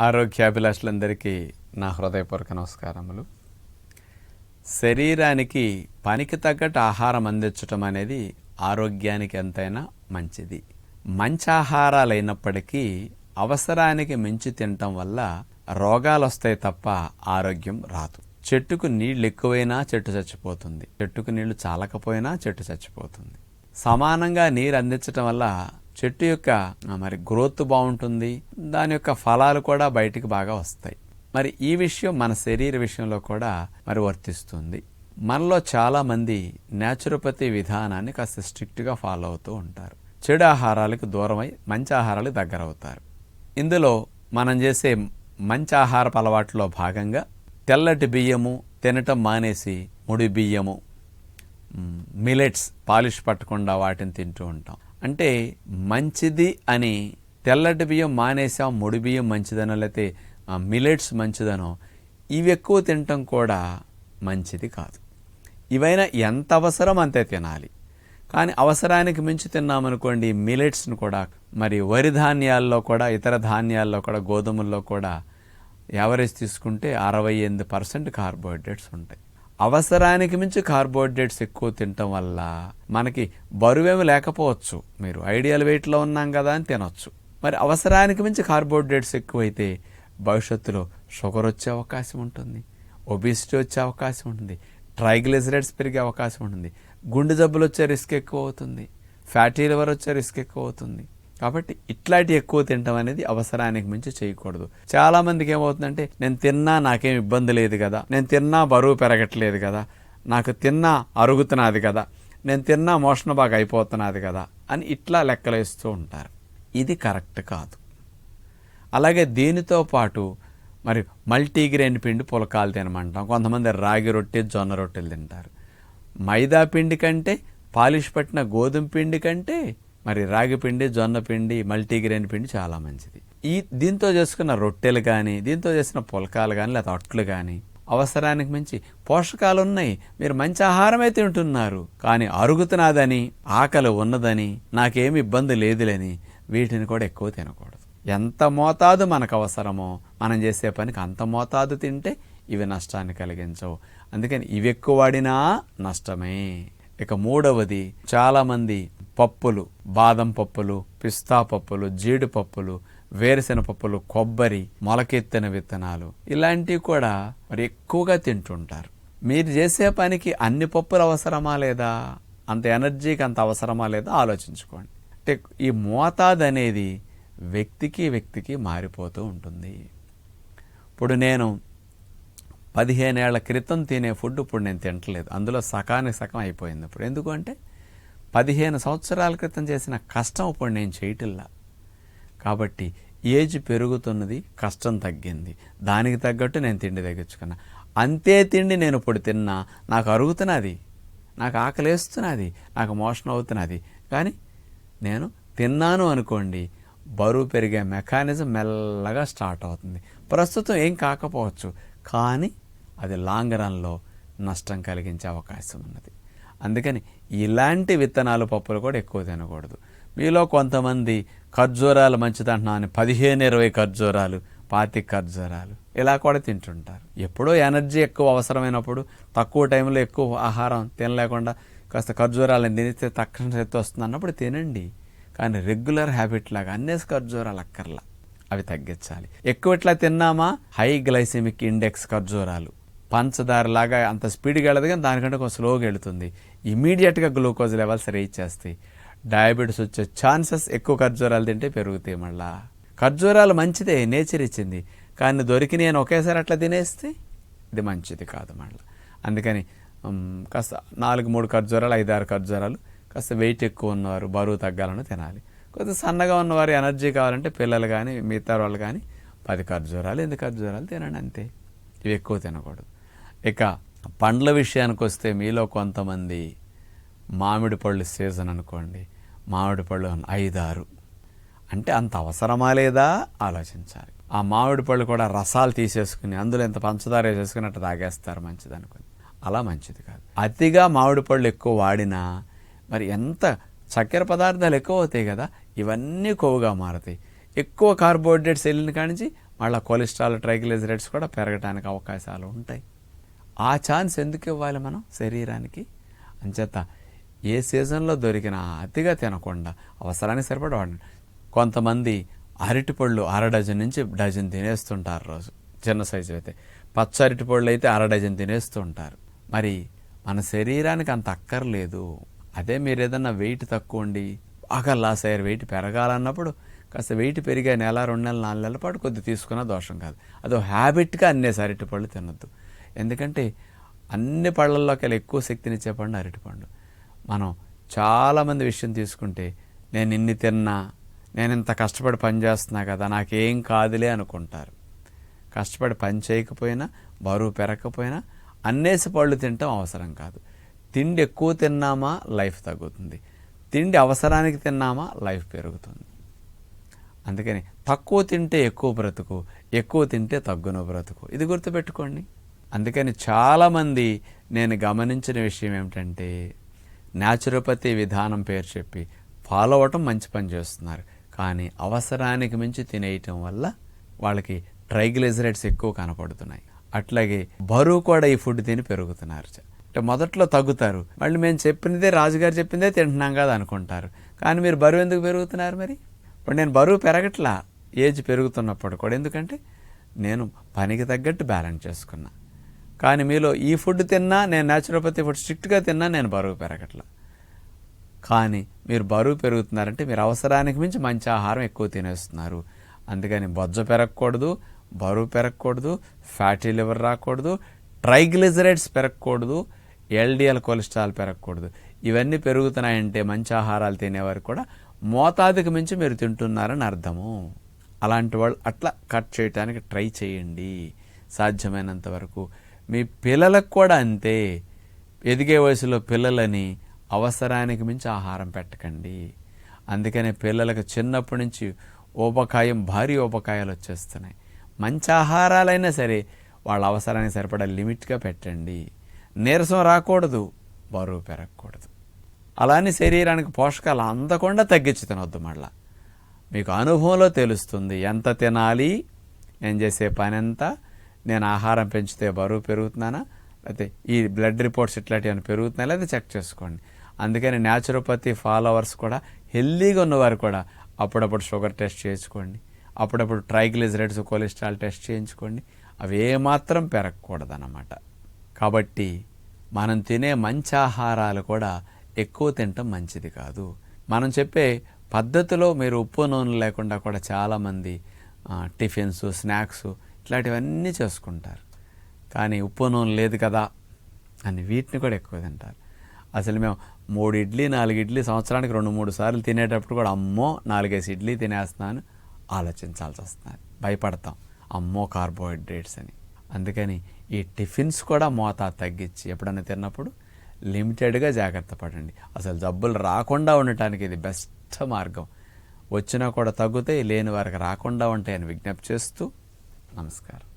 ఆరోగ్యాభిలాషులందరికీ నా హృదయపూర్వక నమస్కారములు. శరీరానికి పనికి తగ్గట్టు ఆహారం అందించటం అనేది ఆరోగ్యానికి ఎంతైనా మంచిది. మంచి ఆహారాలు అయినప్పటికీ అవసరానికి మించి తినటం వల్ల రోగాలు వస్తాయి తప్ప ఆరోగ్యం రాదు. చెట్టుకు నీళ్ళు ఎక్కువైనా చెట్టు చచ్చిపోతుంది. చెట్టుకు నీళ్ళు చాలకపోయినా చెట్టు చచ్చిపోతుంది. సమానంగా నీరు అందించటం వల్ల చెట్టు యొక్క మరి గ్రోత్ బాగుంటుంది. దాని యొక్క ఫలాలు కూడా బయటికి బాగా వస్తాయి. మరి ఈ విషయం మన శరీర విషయంలో కూడా మరి వర్తిస్తుంది. మనలో చాలామంది న్యాచురోపతి విధానాన్ని కాస్త స్ట్రిక్ట్గా ఫాలో అవుతూ ఉంటారు. చెడు ఆహారాలకు దూరమై మంచి ఆహారాలకు దగ్గర అవుతారు. ఇందులో మనం చేసే మంచి ఆహారపు అలవాట్లో భాగంగా తెల్లటి బియ్యము తినటం మానేసి ముడి బియ్యము మిలెట్స్ పాలిష్ పట్టకుండా వాటిని తింటూ ఉంటాం. అంటే మంచిది అని తెల్లటి బియ్యం మానేసాం ముడి బియ్యం మంచిదనో లేకపోతే ఆ, మిలెట్స్ మంచిదనో ఇవి ఎక్కువ తినటం కూడా మంచిది కాదు. ఇవైనా ఎంత అవసరం అంతే తినాలి. కానీ అవసరానికి మించి తిన్నామనుకోండి మిలెట్స్ను కూడా మరి వరి ధాన్యాల్లో కూడా ఇతర ధాన్యాల్లో కూడా గోధుమల్లో కూడా యావరేజ్ తీసుకుంటే అరవై ఎనిమిది పర్సెంట్ కార్బోహైడ్రేట్స్ ఉంటాయి. అవసరానికి మించి కార్బోహైడ్రేట్స్ ఎక్కువ తినటం వల్ల మనకి బరువేమి లేకపోవచ్చు. మీరు ఐడియల్ వెయిట్లో ఉన్నాం కదా అని తినొచ్చు. మరి అవసరానికి మించి కార్బోహైడ్రేట్స్ ఎక్కువైతే భవిష్యత్తులో షుగర్ వచ్చే అవకాశం ఉంటుంది. ఒబిసిటీ వచ్చే అవకాశం ఉంటుంది. ట్రైగ్లిజరైడ్స్ పెరిగే అవకాశం ఉంటుంది. గుండె జబ్బులు వచ్చే రిస్క్ ఎక్కువ అవుతుంది. ఫ్యాటీ లివర్ వచ్చే రిస్క్ ఎక్కువ అవుతుంది. కాబట్టి ఇట్లాంటి ఎక్కువ తినటం అనేది అవసరానికి మించి చేయకూడదు. చాలా మందికి ఏమవుతుందంటే నేను తిన్నా నాకేం ఇబ్బంది లేదు కదా. నేను తిన్నా బరువు పెరగట్లేదు కదా. నాకు తిన్నా అరుగుతున్నది కదా. నేను తిన్నా మోషణ బాగా అయిపోతున్నది కదా. అని ఇట్లా లెక్కలేస్తూ ఉంటారు. ఇది కరెక్ట్ కాదు. అలాగే దీనితో పాటు మరి మల్టీగ్రెయిన్ పిండి పులకాలు తినమంటాం. కొంతమంది రాగి రొట్టె జొన్న రొట్టెలు తింటారు. మైదా పిండి కంటే పాలిష్ పట్టిన గోధుమ పిండి కంటే మరి రాగి పిండి జొన్న పిండి మల్టీగ్రెయిన్ పిండి చాలా మంచిది. ఈ దీంతో చేసుకున్న రొట్టెలు కానీ దీంతో చేసిన పులకాలు కానీ లేదా అట్లు కానీ అవసరానికి మించి పోషకాలు ఉన్నాయి. మీరు మంచి ఆహారమే తింటున్నారు. కానీ అరుగుతున్నదని ఆకలి ఉన్నదని నాకేమి ఇబ్బంది లేదులేని వీటిని కూడా ఎక్కువ తినకూడదు. ఎంత మోతాదు మనకు అవసరమో మనం చేసే పనికి అంత మోతాదు తింటే ఇవి నష్టాన్ని కలిగించవు. అందుకని ఇవి ఎక్కువ వాడినా నష్టమే. ఇక మూడవది చాలామంది పప్పులు బాదం పప్పులు పిస్తా పప్పులు జీడిపప్పులు వేరుశెన పప్పులు కొబ్బరి మొలకెత్తిన విత్తనాలు ఇలాంటివి కూడా మరి ఎక్కువగా తింటుంటారు. మీరు చేసే పనికి అన్ని పప్పులు అవసరమా లేదా? అంత ఎనర్జీకి అంత అవసరమా లేదా ఆలోచించుకోండి. అంటే ఈ మోతాదు అనేది వ్యక్తికి వ్యక్తికి మారిపోతూ ఉంటుంది. ఇప్పుడు నేను పదిహేనేళ్ళ క్రితం తినే ఫుడ్ ఇప్పుడు నేను తింటలేదు. అందులో సకానికి సగం అయిపోయింది ఇప్పుడు. ఎందుకంటే పదిహేను సంవత్సరాల క్రితం చేసిన కష్టం ఇప్పుడు నేను చేయటంలా. కాబట్టి ఏజ్ పెరుగుతున్నది కష్టం తగ్గింది. దానికి తగ్గట్టు నేను తిండి తగ్గించుకున్నా అంతే తిండి నేను ఇప్పుడు తిన్నా నాకు అరుగుతున్నది నాకు ఆకలేస్తున్నది నాకు మోషన్ అవుతున్నది. కానీ నేను తిన్నాను అనుకోండి బరువు పెరిగే మెకానిజం మెల్లగా స్టార్ట్ అవుతుంది. ప్రస్తుతం ఏం కాకపోవచ్చు కానీ అది లాంగ్ రన్లో నష్టం కలిగించే అవకాశం ఉన్నది. అందుకని ఇలాంటి విత్తనాలు పప్పులు కూడా ఎక్కువ తినకూడదు. మీలో కొంతమంది ఖర్జూరాలు మంచిదంటున్నాను పదిహేను ఇరవై ఖర్జూరాలు పాతి ఖర్జూరాలు ఇలా కూడా తింటుంటారు. ఎప్పుడో ఎనర్జీ ఎక్కువ అవసరమైనప్పుడు తక్కువ టైంలో ఎక్కువ ఆహారం తినలేకుండా కాస్త ఖర్జూరాలను తినిస్తే తక్షణ శక్తి వస్తుంది అన్నప్పుడు తినండి. కానీ రెగ్యులర్ హ్యాబిట్ లాగా అన్నేసి ఖర్జూరాలు అక్కర్లా. అవి తగ్గించాలి. ఎక్కువ ఇట్లా తిన్నామా? హై గ్లైసెమిక్ ఇండెక్స్ ఖర్జూరాలు. పంచదార లాగా అంత స్పీడ్గా వెళ్ళదు కానీ దానికంటే కొంచెం స్లోగా వెళుతుంది. ఇమీడియట్గా గ్లూకోజ్ లెవెల్స్ రీచ్ చేస్తాయి. డయాబెటీస్ వచ్చే ఛాన్సెస్ ఎక్కువ ఖర్జూరాలు తింటే పెరుగుతాయి మళ్ళా. ఖర్జూరాలు మంచిదే నేచర్ ఇచ్చింది. కానీ దొరికి నేను ఒకేసారి అట్లా తినేస్తే ఇది మంచిది కాదు మళ్ళీ. అందుకని కాస్త నాలుగు మూడు ఖర్జూరాలు ఐదు ఆరు ఖర్జూరాలు కాస్త వెయిట్ ఎక్కువ ఉన్నవారు బరువు తగ్గాలని తినాలి. కొద్దిగా సన్నగా ఉన్నవారు ఎనర్జీ కావాలంటే పిల్లలు కానీ మిగతా వాళ్ళు కానీ పది ఖర్జూరాలు ఎనిమిది ఖర్జూరాలు తినండి అంతే. ఇవి ఎక్కువ తినకూడదు. ఇక పండ్ల విషయానికి వస్తే మీలో కొంతమంది మామిడి పళ్ళు సీజన్ అనుకోండి. మామిడి పళ్ళు ఐదారు. అంటే అంత అవసరమా లేదా? ఆలోచించాలి. ఆ మామిడి పళ్ళు కూడా రసాలు తీసేసుకుని అందులో ఎంత పంచదార వేసేసుకుని అట్లా తాగేస్తారు మంచిది అనుకుని అలా మంచిది కాదు. అతిగా మామిడి పళ్ళు ఎక్కువ వాడినా మరి ఎంత చక్కెర పదార్థాలు ఎక్కువ అవుతాయి కదా ఇవన్నీ కొవ్వుగా మారుతాయి. ఎక్కువ కార్బోహైడ్రేట్స్ వెళ్ళిన కానించి మళ్ళీ కొలెస్ట్రాల్ ట్రైగ్లిజరైడ్స్ కూడా పెరగడానికి అవకాశాలు ఉంటాయి. ఆ ఛాన్స్ ఎందుకు ఇవ్వాలి మనం శరీరానికి? అంచేత ఏ సీజన్లో దొరికినా అతిగా తినకుండా అవసరానికి సరిపడా వాడి కొంతమంది అరటిపళ్ళు అర డజన్ నుంచి డజన్ తినేస్తుంటారు రోజు చిన్న సైజు అయితే. పచ్చ అరటిపళ్ళు అయితే అర డజన్ తినేస్తుంటారు. మరి మన శరీరానికి అంత అక్కర్లేదు. అదే మీరు ఏదన్నా వెయిట్ తక్కువ ఉండి బాగా లాస్ అయ్యారు వెయిట్ పెరగాలన్నప్పుడు కాస్త వెయిట్ పెరిగే నెల రెండు నెలలు నాలుగు నెలల పాటు కొద్ది తీసుకున్న దోషం కాదు. అదో హ్యాబిట్గా అన్నేసి అరటిపళ్ళు తినొద్దు. ఎందుకంటే అన్ని పళ్ళల్లోకి ఎక్కువ శక్తినిచ్చే పండు అరటిపండు. మనం చాలామంది విషయం తీసుకుంటే నేను ఇన్ని తిన్నా నేను ఇంత కష్టపడి పని చేస్తున్నా కదా నాకేం కాదులే అనుకుంటారు. కష్టపడి పని చేయకపోయినా బరువు పెరగకపోయినా అన్నేసి పళ్ళు తినటం అవసరం కాదు. తిండి ఎక్కువ తిన్నామా లైఫ్ తగ్గుతుంది. తిండి అవసరానికి తిన్నామా లైఫ్ పెరుగుతుంది. అందుకని తక్కువ తింటే ఎక్కువ బ్రతుకు ఎక్కువ తింటే తగ్గును బ్రతుకు. ఇది గుర్తుపెట్టుకోండి. అందుకని చాలామంది నేను గమనించిన విషయం ఏమిటంటే న్యాచురోపతి విధానం పేరు చెప్పి ఫాలో అవ్వటం మంచి పని చేస్తున్నారు. కానీ అవసరానికి మించి తినేయటం వల్ల వాళ్ళకి ట్రైగ్లిజరైడ్స్ ఎక్కువ కనపడుతున్నాయి. అట్లాగే బరువు కూడా ఈ ఫుడ్ తిని పెరుగుతున్నారు. అంటే మొదట్లో తగ్గుతారు. మళ్ళీ మేము చెప్పినదే రాజుగారు చెప్పిందే తింటున్నాం కదా అనుకుంటారు. కానీ మీరు బరువు ఎందుకు పెరుగుతున్నారు మరి? ఇప్పుడు నేను బరువు పెరగట్లా ఏజ్ పెరుగుతున్నప్పుడు కూడా. ఎందుకంటే నేను పనికి తగ్గట్టు బ్యాలెన్స్ చేసుకున్నా. కానీ మీలో ఈ ఫుడ్ తిన్నా నేను న్యాచురోపతి ఫుడ్ స్ట్రిక్ట్గా తిన్నా నేను బరువు పెరగట్లా. కానీ మీరు బరువు పెరుగుతున్నారంటే మీరు అవసరానికి మించి మంచి ఆహారం ఎక్కువ తినేస్తున్నారు. అందుకని బొజ్జ పెరగకూడదు బరువు పెరగకూడదు ఫ్యాటీ లివర్ రాకూడదు ట్రైగ్లిజరైడ్స్ పెరగకూడదు ఎల్డిఎల్ కొలెస్ట్రాల్ పెరగకూడదు. ఇవన్నీ పెరుగుతున్నాయంటే మంచి ఆహారాలు తినేవారు కూడా మోతాదుకు మించి మీరు తింటున్నారని అర్థము. అలాంటి వాళ్ళు అట్లా కట్ చేయడానికి ట్రై చేయండి. సాధ్యమైనంత వరకు మీ పిల్లలకు కూడా అంతే. ఎదిగే వయసులో పిల్లలని అవసరానికి మించి ఆహారం పెట్టకండి. అందుకనే పిల్లలకు చిన్నప్పటి నుంచి ఊబకాయం భారీ ఊబకాయాలు వచ్చేస్తున్నాయి. మంచి ఆహారాలైనా సరే వాళ్ళ అవసరానికి సరిపడా లిమిట్గా పెట్టండి. నీరసం రాకూడదు బరువు పెరగకూడదు. అలానే శరీరానికి పోషకాలు అందకుండా తగ్గించి తినొద్దు మళ్ళా. మీకు అనుభవంలో తెలుస్తుంది ఎంత తినాలి నేను చేసే పని ఎంత నేను ఆహారం పెంచితే బరువు పెరుగుతున్నానా? లేకపోతే ఈ బ్లడ్ రిపోర్ట్స్ ఇట్లాంటివి ఏమైనా పెరుగుతున్నాయా? లేదా చెక్ చేసుకోండి. అందుకని న్యాచురోపతి ఫాలోవర్స్ కూడా హెల్దీగా ఉన్నవారు కూడా అప్పుడప్పుడు షుగర్ టెస్ట్ చేయించుకోండి. అప్పుడప్పుడు ట్రైగ్లిజరైడ్స్ కొలెస్ట్రాల్ టెస్ట్ చేయించుకోండి. అవి ఏమాత్రం పెరగకూడదన్నమాట. కాబట్టి మనం తినే మంచి ఆహారాలు కూడా ఎక్కువ తినటం మంచిది కాదు. మనం చెప్పే పద్ధతిలో మీరు ఉప్పు నూనె లేకుండా కూడా చాలామంది టిఫిన్స్ స్నాక్స్ ఇట్లాంటివన్నీ చేసుకుంటారు. కానీ ఉప్పు నూనె లేదు కదా అని వీటిని కూడా ఎక్కువ తింటారు. అసలు మేము మూడు ఇడ్లీ నాలుగు ఇడ్లీ సంవత్సరానికి రెండు మూడు సార్లు తినేటప్పుడు కూడా అమ్మో నాలుగేసి ఇడ్లీ తినేస్తున్నాను ఆలోచించాల్సి వస్తుంది. భయపడతాం. అమ్మో కార్బోహైడ్రేట్స్ అని. అందుకని ఈ టిఫిన్స్ కూడా మోతాదు తగ్గించి ఎప్పుడైనా తిన్నప్పుడు లిమిటెడ్గా జాగ్రత్త పడండి. అసలు జబ్బులు రాకుండా ఉండటానికి ఇది బెస్ట్ మార్గం. వచ్చినా కూడా తగ్గుతాయి లేని వారికి రాకుండా ఉంటాయని విజ్ఞప్తి చేస్తూ നമസ്കാരം.